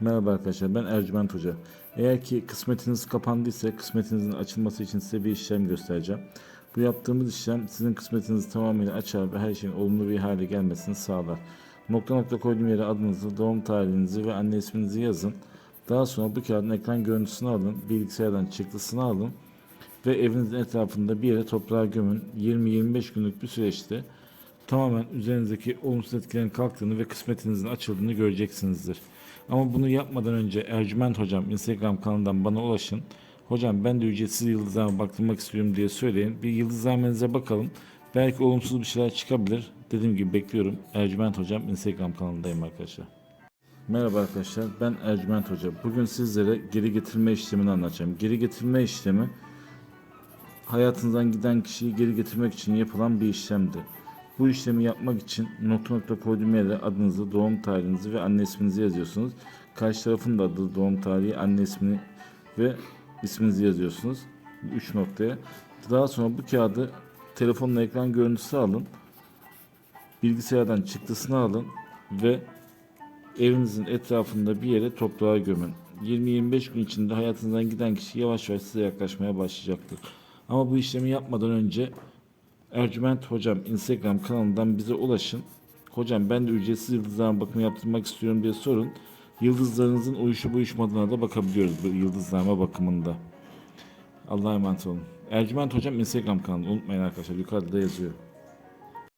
Merhaba arkadaşlar ben Ercüment Hoca. Eğer ki kısmetiniz kapandıysa kısmetinizin açılması için size bir işlem göstereceğim. Bu yaptığımız işlem sizin kısmetinizi tamamıyla açar ve her şeyin olumlu bir hale gelmesini sağlar. Nokta nokta koyduğum yere adınızı, doğum tarihinizi ve anne isminizi yazın. Daha sonra bu kağıdın ekran görüntüsünü alın, bilgisayardan çıktısını alın ve evinizin etrafında bir yere toprağa gömün. 20-25 günlük bir süreçte tamamen üzerinizdeki olumsuz etkilerin kalktığını ve kısmetinizin açıldığını göreceksinizdir. Ama bunu yapmadan önce Ercüment Hocam Instagram kanalından bana ulaşın. Hocam ben de ücretsiz yıldızlarıma baktırmak istiyorum diye söyleyin. Bir yıldızlarınıza bakalım. Belki olumsuz bir şeyler çıkabilir. Dediğim gibi bekliyorum. Ercüment Hocam Instagram kanalındayım arkadaşlar. Merhaba arkadaşlar ben Ercüment Hoca. Bugün sizlere geri getirme işlemini anlatacağım. Geri getirme işlemi hayatınızdan giden kişiyi geri getirmek için yapılan bir işlemdir. Bu işlemi yapmak için nokta nokta koyduğum yere adınızı, doğum tarihinizi ve anne isminizi yazıyorsunuz. Karşı tarafın da adı, doğum tarihi, anne ismini ve isminizi yazıyorsunuz. Bu noktaya. Daha sonra bu kağıdı telefonla ekran görüntüsü alın. Bilgisayardan çıktısını alın ve evinizin etrafında bir yere toprağa gömün. 20-25 gün içinde hayatınızdan giden kişi yavaş yavaş size yaklaşmaya başlayacaktır. Ama bu işlemi yapmadan önce Ercüment Hocam Instagram kanalından bize ulaşın. Hocam ben de ücretsiz yıldızlarına bakımı yaptırmak istiyorum diye sorun. Yıldızlarınızın uyuşup uyuşmadığına da bakabiliyoruz bu yıldızlarma bakımında. Allah'a emanet olun. Ercüment Hocam Instagram kanalı unutmayın arkadaşlar yukarıda da yazıyor.